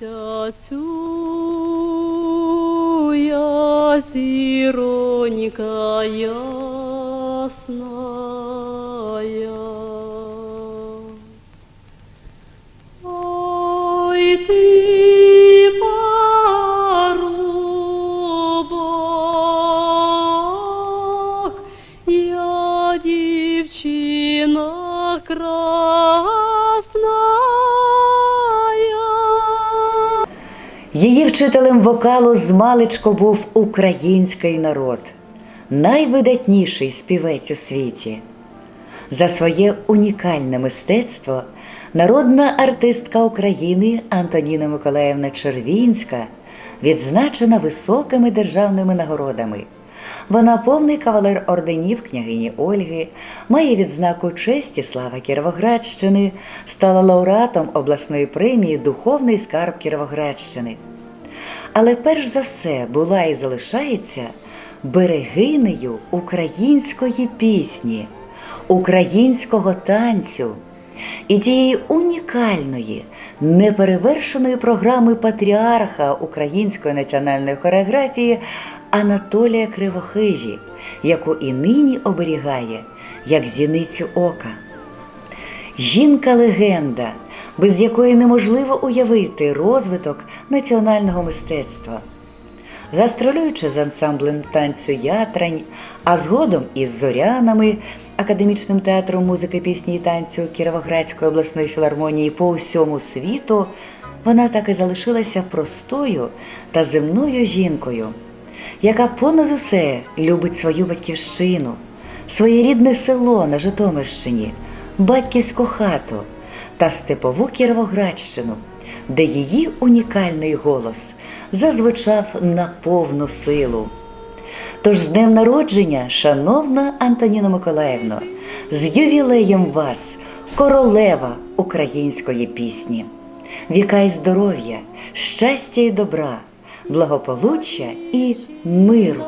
Цю я зіронька ясная. Ой, ти парубок, я дівчина красная. Її вчителем вокалу з маличку був український народ, найвидатніший співець у світі. За своє унікальне мистецтво народна артистка України Антоніна Миколаївна Червінська відзначена високими державними нагородами. Вона повний кавалер орденів княгині Ольги, має відзнаку честі слава Кіровоградщини, стала лауреатом обласної премії Духовний скарб Кіровоградщини. Але перш за все була і залишається берегинею української пісні, українського танцю і тієї унікальної, неперевершеної програми патріарха української національної хореографії Анатолія Кривохижі, яку і нині оберігає як зіницю ока. Жінка-легенда, без якої неможливо уявити розвиток національного мистецтва. Гастролюючи з ансамблем танцю Ятрань, а згодом із зорянами, академічним театром музики, пісні і танцю Кіровоградської обласної філармонії по усьому світу, вона так і залишилася простою та земною жінкою, яка понад усе любить свою батьківщину, своє рідне село на Житомирщині, батьківську хату та степову Кіровоградщину, де її унікальний голос зазвучав на повну силу. Тож з днем народження, шановна Антоніна Миколаївна, з ювілеєм вас, королева української пісні. Віка й здоров'я, щастя і добра, благополуччя і миру.